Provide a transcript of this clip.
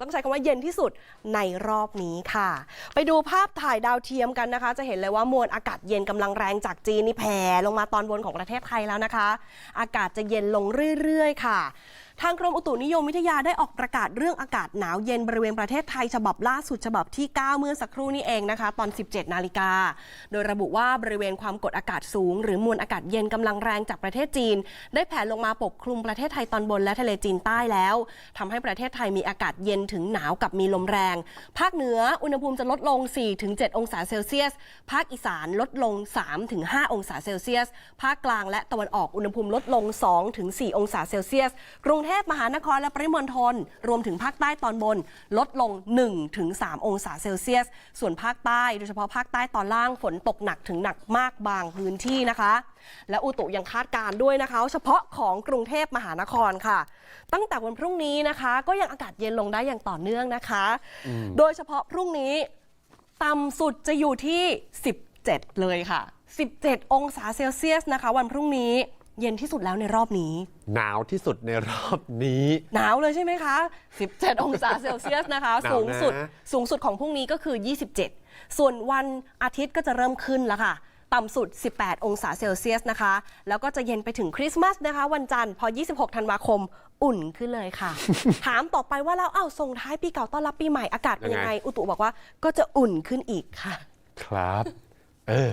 ต้องใช้คำว่าเย็นที่สุดในรอบนี้ค่ะ ไปดูภาพถ่ายดาวเทียมกันนะคะ จะเห็นเลยว่ามวลอากาศเย็นกำลังแรงจากจีนนี่แผ่ลงมาตอนบนของประเทศไทยแล้วนะคะ อากาศจะเย็นลงเรื่อยๆ ค่ะ ทางกรมอุตุนิยมวิทยาได้ออกประกาศเรื่องอากาศหนาวเย็นบริเวณประเทศไทยฉบับล่าสุดฉบับที่ 9 เมื่อสักครู่นี้เองนะคะ ตอน 17 นาฬิกา โดยระบุว่าบริเวณความกดอากาศสูง หรือมวลอากาศเย็นกำลังแรงจากประเทศจีน ได้แผ่ลงมาปกคลุมประเทศไทยตอนบนและทะเลจีนใต้แล้วทำให้ประเทศไทยมีอากาศเย็นถึงหนาวกับมีลมแรง ภาคเหนืออุณหภูมิจะลดลง 4-7 องศาเซลเซียส ภาคอีสานลดลง 3-5 องศาเซลเซียส ภาคกลางและตะวันออกอุณหภูมิลดลง 2-4 องศาเซลเซียส กรุงเทพมหานครและปริมณฑลรวมถึงภาคใต้ตอนบน ลดลง 1-3 องศาเซลเซียส ส่วนภาคใต้ โดยเฉพาะภาคใต้ตอนล่างฝนตกหนักถึงหนักมากบางพื้นที่นะคะ และอุตุยังคาดการณ์ด้วยนะคะ เฉพาะของกรุงเทพมหานครค่ะ ตั้งแต่วันพรุ่งนี้นะคะ ก็ยังอากาศเย็นลงได้อย่างต่อเนื่องนะคะ โดยเฉพาะพรุ่งนี้ต่ำสุดจะอยู่ที่ 17 เลยค่ะ 17 องศาเซลเซียสนะคะ วันพรุ่งนี้ เย็นที่สุดแล้วในรอบนี้ หนาวที่สุดในรอบนี้ หนาวเลยใช่ไหมคะ 17 องศาเซลเซียสนะคะ หนาวนะ สูงสุด สูงสุดของพรุ่งนี้ก็คือ 27 ส่วนวันอาทิตย์ก็จะเริ่มขึ้นแล้วค่ะ ต่ำสุด 18 องศาเซลเซียสนะคะ แล้วก็จะเย็นไปถึงคริสต์มาสนะคะ วันจันทร์พอ 26 ธันวาคม อุ่นขึ้นเลยค่ะ ถามต่อไปว่าแล้วเอ้าส่งท้ายปีเก่าต้อนรับปีใหม่อากาศเป็นยังไงอุตุบอกว่าก็จะอุ่นขึ้นอีกค่ะ ครับ เออ